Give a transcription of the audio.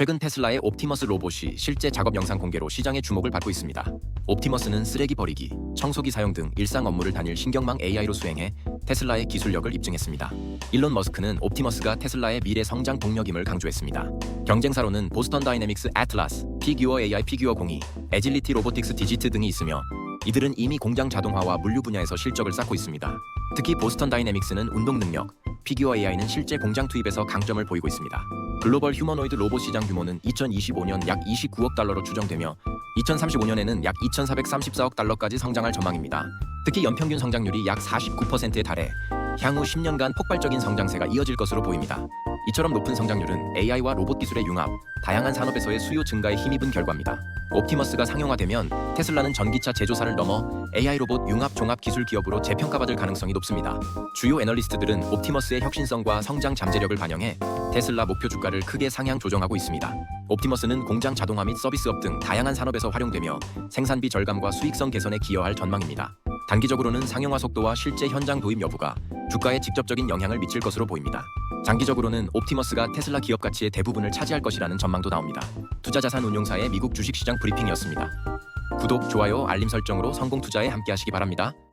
최근 테슬라의 옵티머스 로봇이 실제 작업 영상 공개로 시장의 주목을 받고 있습니다. 옵티머스는 쓰레기 버리기, 청소기 사용 등 일상 업무를 단일 신경망 AI로 수행해 테슬라의 기술력을 입증했습니다. 일론 머스크는 옵티머스가 테슬라의 미래 성장 동력임을 강조했습니다. 경쟁사로는 보스턴 다이내믹스 애틀라스, 피규어 AI 피규어 공이, 에질리티 로보틱스 디지트 등이 있으며 이들은 이미 공장 자동화와 물류 분야에서 실적을 쌓고 있습니다. 특히 보스턴 다이내믹스는 운동 능력, 피규어 AI는 실제 공장 투입에서 강점을 보이고 있습니다. 글로벌 휴머노이드 로봇 시장 규모는 2025년 약 29억 달러로 추정되며 2035년에는 약 2,434억 달러까지 성장할 전망입니다. 특히 연평균 성장률이 약 49%에 달해 향후 10년간 폭발적인 성장세가 이어질 것으로 보입니다. 이처럼 높은 성장률은 AI와 로봇 기술의 융합, 다양한 산업에서의 수요 증가에 힘입은 결과입니다. 옵티머스가 상용화되면 테슬라는 전기차 제조사를 넘어 AI 로봇 융합 종합 기술 기업으로 재평가받을 가능성이 높습니다. 주요 애널리스트들은 옵티머스의 혁신성과 성장 잠재력을 반영해 테슬라 목표 주가를 크게 상향 조정하고 있습니다. 옵티머스는 공장 자동화 및 서비스업 등 다양한 산업에서 활용되며 생산비 절감과 수익성 개선에 기여할 전망입니다. 단기적으로는 상용화 속도와 실제 현장 도입 여부가 주가에 직접적인 영향을 미칠 것으로 보입니다. 장기적으로는 옵티머스가 테슬라 기업 가치의 대부분을 차지할 것이라는 전망도 나옵니다. 투자자산 운용사의 미국 주식시장 브리핑이었습니다. 구독, 좋아요, 알림 설정으로 성공 투자에 함께하시기 바랍니다.